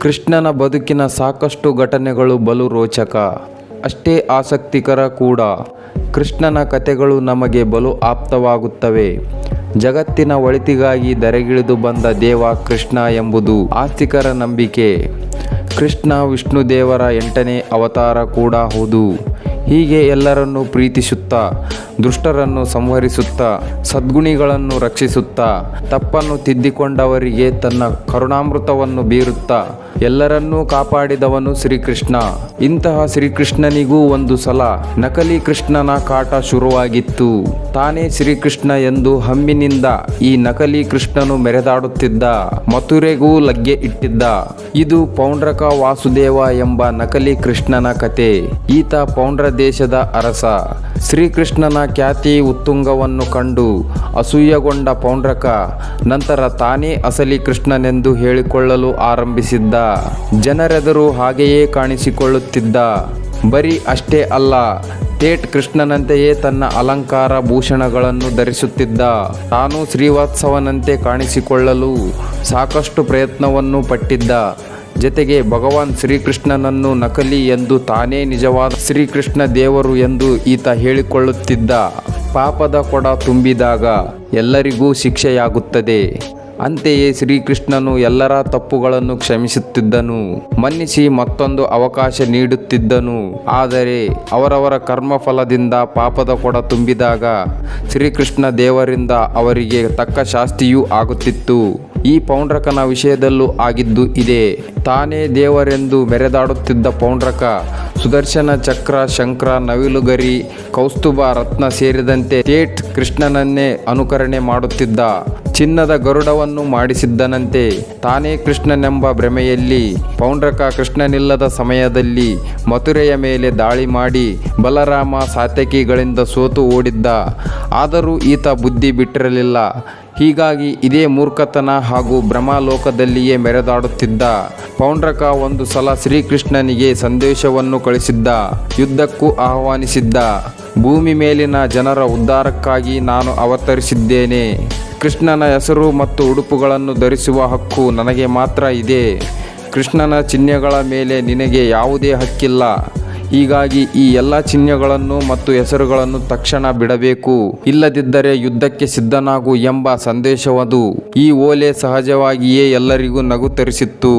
ಕೃಷ್ಣನ ಬದುಕಿನ ಸಾಕಷ್ಟು ಘಟನೆಗಳು ಬಲು ರೋಚಕ, ಅಷ್ಟೇ ಆಸಕ್ತಿಕರ ಕೂಡ. ಕೃಷ್ಣನ ಕಥೆಗಳು ನಮಗೆ ಬಲು ಆಪ್ತವಾಗುತ್ತವೆ. ಜಗತ್ತಿನ ಒಳಿತಿಗಾಗಿ ಧರೆಗಿಳಿದು ಬಂದ ದೇವ ಕೃಷ್ಣ ಎಂಬುದು ಆಸ್ತಿಕರ ನಂಬಿಕೆ. ಕೃಷ್ಣ ವಿಷ್ಣು ದೇವರ ಎಂಟನೇ ಅವತಾರ ಕೂಡ ಹೌದು. ಹೀಗೆ ಎಲ್ಲರನ್ನೂ ಪ್ರೀತಿಸುತ್ತಾ ದುಷ್ಟರನ್ನು ಸಂಹರಿಸುತ್ತಾ, ಸದ್ಗುಣಿಗಳನ್ನು ರಕ್ಷಿಸುತ್ತಾ, ತಪ್ಪನ್ನು ತಿದ್ದಿಕೊಂಡವರಿಗೆ ತನ್ನ ಕರುಣಾಮೃತವನ್ನು ಬೀರುತ್ತಾ, ಎಲ್ಲರನ್ನೂ ಕಾಪಾಡಿದವನು ಶ್ರೀಕೃಷ್ಣ. ಇಂತಹ ಶ್ರೀಕೃಷ್ಣನಿಗೂ ಒಂದು ಸಲ ನಕಲಿ ಕೃಷ್ಣನ ಕಾಟ ಶುರುವಾಗಿತ್ತು. ತಾನೇ ಶ್ರೀಕೃಷ್ಣ ಎಂದು ಹಮ್ಮಿನಿಂದ ಈ ನಕಲಿ ಕೃಷ್ಣನು ಮೆರೆದಾಡುತ್ತಿದ್ದ, ಮಥುರೆಗೂ ಲಗ್ಗೆ ಇಟ್ಟಿದ್ದ. ಇದು ಪೌಂಡ್ರಕ ವಾಸುದೇವ ಎಂಬ ನಕಲಿ ಕೃಷ್ಣನ ಕತೆ. ಈತ ಪೌಂಡ್ರ ದೇಶದ ಅರಸ. ಶ್ರೀಕೃಷ್ಣನ ಖ್ಯಾತಿ ಉತ್ತುಂಗವನ್ನು ಕಂಡು ಅಸೂಯಗೊಂಡ ಪೌಂಡ್ರಕ ನಂತರ ತಾನೇ ಅಸಲಿ ಕೃಷ್ಣನೆಂದು ಹೇಳಿಕೊಳ್ಳಲು ಆರಂಭಿಸಿದ್ದ. ಜನರೆದುರು ಹಾಗೆಯೇ ಕಾಣಿಸಿಕೊಳ್ಳುತ್ತಿದ್ದ. ಬರೀ ಅಷ್ಟೇ ಅಲ್ಲ, ಥೇಟ್ ಕೃಷ್ಣನಂತೆಯೇ ತನ್ನ ಅಲಂಕಾರ ಭೂಷಣಗಳನ್ನು ಧರಿಸುತ್ತಿದ್ದ. ತಾನು ಶ್ರೀವಾತ್ಸವನಂತೆ ಕಾಣಿಸಿಕೊಳ್ಳಲು ಸಾಕಷ್ಟು ಪ್ರಯತ್ನವನ್ನು ಪಟ್ಟಿದ್ದ. ಜತೆಗೆ ಭಗವಾನ್ ಶ್ರೀಕೃಷ್ಣನನ್ನು ನಕಲಿ ಎಂದು ತಾನೇ ನಿಜವಾದ ಶ್ರೀಕೃಷ್ಣ ದೇವರು ಎಂದು ಈತ ಹೇಳಿಕೊಳ್ಳುತ್ತಿದ್ದ. ಪಾಪದ ಕೊಡ ತುಂಬಿದಾಗ ಎಲ್ಲರಿಗೂ ಶಿಕ್ಷೆಯಾಗುತ್ತದೆ. ಅಂತೆಯೇ ಶ್ರೀಕೃಷ್ಣನು ಎಲ್ಲರ ತಪ್ಪುಗಳನ್ನು ಕ್ಷಮಿಸುತ್ತಿದ್ದನು. ಮನ್ನಿಸಿ ಮತ್ತೊಂದು ಅವಕಾಶ ನೀಡುತ್ತಿದ್ದನು. ಆದರೆ ಅವರವರ ಕರ್ಮಫಲದಿಂದ ಪಾಪದ ಕೊಡ ತುಂಬಿದಾಗ ಶ್ರೀಕೃಷ್ಣ ದೇವರಿಂದ ಅವರಿಗೆ ತಕ್ಕ ಶಾಸ್ತಿಯೂ ಆಗುತ್ತಿತ್ತು. ಈ ಪೌಂಡ್ರಕನ ವಿಷಯದಲ್ಲೂ ಆಗಿದ್ದು ಇದೆ. ತಾನೇ ದೇವರೆಂದು ಮೆರೆದಾಡುತ್ತಿದ್ದ ಪೌಂಡ್ರಕ, ಸುದರ್ಶನ ಚಕ್ರ, ಶಂಕ್ರ, ನವಿಲುಗರಿ, ಕೌಸ್ತುಭ ರತ್ನ ಸೇರಿದಂತೆ ಥೇಟ್ ಕೃಷ್ಣನನ್ನೇ ಅನುಕರಣೆ ಮಾಡುತ್ತಿದ್ದ. ಚಿನ್ನದ ಗರುಡವನ್ನು ಮಾಡಿಸಿದ್ದನಂತೆ ತಾನೇ ಕೃಷ್ಣನೆಂಬ ಭ್ರಮೆಯಲ್ಲಿ ಪೌಂಡ್ರಕ ಕೃಷ್ಣನಿಲ್ಲದ ಸಮಯದಲ್ಲಿ ಮಥುರೆಯ ಮೇಲೆ ದಾಳಿ ಮಾಡಿ ಬಲರಾಮ ಸಾತ್ಯಕಿಗಳಿಂದ ಸೋತು ಓಡಿದ್ದ. ಆದರೂ ಈತ ಬುದ್ಧಿ ಬಿಟ್ಟಿರಲಿಲ್ಲ. ಹೀಗಾಗಿ ಇದೇ ಮೂರ್ಖತನ ಹಾಗೂ ಭ್ರಮಾಲೋಕದಲ್ಲಿಯೇ ಮೆರೆದಾಡುತ್ತಿದ್ದ ಪೌಂಡ್ರಕ ಒಂದು ಸಲ ಶ್ರೀಕೃಷ್ಣನಿಗೆ ಸಂದೇಶವನ್ನು ಕಳಿಸಿದ್ದ, ಯುದ್ಧಕ್ಕೂ ಆಹ್ವಾನಿಸಿದ್ದ, ಭೂಮಿ ಮೇಲಿನ ಜನರ ಉದ್ಧಾರಕ್ಕಾಗಿ ನಾನು ಅವತರಿಸಿದ್ದೇನೆ. ಕೃಷ್ಣನ ಹೆಸರು ಮತ್ತು ಉಡುಪುಗಳನ್ನು ಧರಿಸುವ ಹಕ್ಕು ನನಗೆ ಮಾತ್ರ ಇದೆ. ಕೃಷ್ಣನ ಚಿಹ್ನೆಗಳ ಮೇಲೆ ನಿನಗೆ ಯಾವುದೇ ಹಕ್ಕಿಲ್ಲ. ಹೀಗಾಗಿ ಈ ಎಲ್ಲ ಚಿಹ್ನೆಗಳನ್ನು ಮತ್ತು ಹೆಸರುಗಳನ್ನು ತಕ್ಷಣ ಬಿಡಬೇಕು. ಇಲ್ಲದಿದ್ದರೆ ಯುದ್ಧಕ್ಕೆ ಸಿದ್ಧನಾಗು ಎಂಬ ಸಂದೇಶವದು. ಈ ಓಲೆ ಸಹಜವಾಗಿಯೇ ಎಲ್ಲರಿಗೂ ನಗು ತರಿಸಿತ್ತು.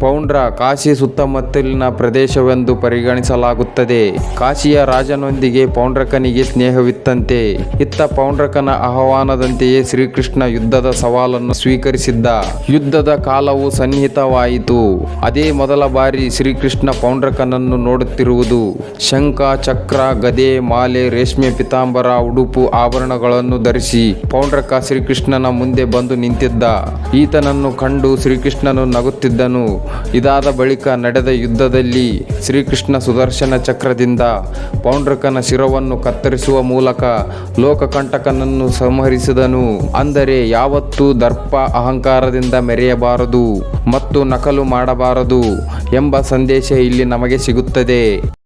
ಪೌಂಡ್ರ ಕಾಶಿ ಸುತ್ತಮುತ್ತಲಿನ ಪ್ರದೇಶವೆಂದು ಪರಿಗಣಿಸಲಾಗುತ್ತದೆ. ಕಾಶಿಯ ರಾಜನೊಂದಿಗೆ ಪೌಂಡ್ರಕನಿಗೆ ಸ್ನೇಹವಿತ್ತಂತೆ. ಇತ್ತ ಪೌಂಡ್ರಕನ ಆಹ್ವಾನದಂತೆಯೇ ಶ್ರೀಕೃಷ್ಣ ಯುದ್ಧದ ಸವಾಲನ್ನು ಸ್ವೀಕರಿಸಿದ್ದ. ಯುದ್ಧದ ಕಾಲವು ಸನ್ನಿಹಿತವಾಯಿತು. ಅದೇ ಮೊದಲ ಬಾರಿ ಶ್ರೀಕೃಷ್ಣ ಪೌಂಡ್ರಕನನ್ನು ನೋಡುತ್ತಿರುವುದು. ಶಂಖ, ಚಕ್ರ, ಗದೆ, ಮಾಲೆ, ರೇಷ್ಮೆ, ಪಿತಾಂಬರ, ಉಡುಪು ಆಭರಣಗಳನ್ನು ಧರಿಸಿ ಪೌಂಡ್ರಕ ಶ್ರೀಕೃಷ್ಣನ ಮುಂದೆ ಬಂದು ನಿಂತಿದ್ದ. ಈತನನ್ನು ಕಂಡು ಶ್ರೀಕೃಷ್ಣನು ನಗುತ್ತಿದ್ದನು. ಇದಾದ ಬಳಿಕ ನಡೆದ ಯುದ್ಧದಲ್ಲಿ ಶ್ರೀಕೃಷ್ಣ ಸುದರ್ಶನ ಚಕ್ರದಿಂದ ಪೌಂಡ್ರಕನ ಶಿರವನ್ನು ಕತ್ತರಿಸುವ ಮೂಲಕ ಲೋಕಕಂಟಕನನ್ನು ಸಂಹರಿಸಿದನು. ಅಂದರೆ ಯಾವತ್ತೂ ದರ್ಪ ಅಹಂಕಾರದಿಂದ ಮೆರೆಯಬಾರದು ಮತ್ತು ನಕಲು ಮಾಡಬಾರದು ಎಂಬ ಸಂದೇಶ ಇಲ್ಲಿ ನಮಗೆ ಸಿಗುತ್ತದೆ.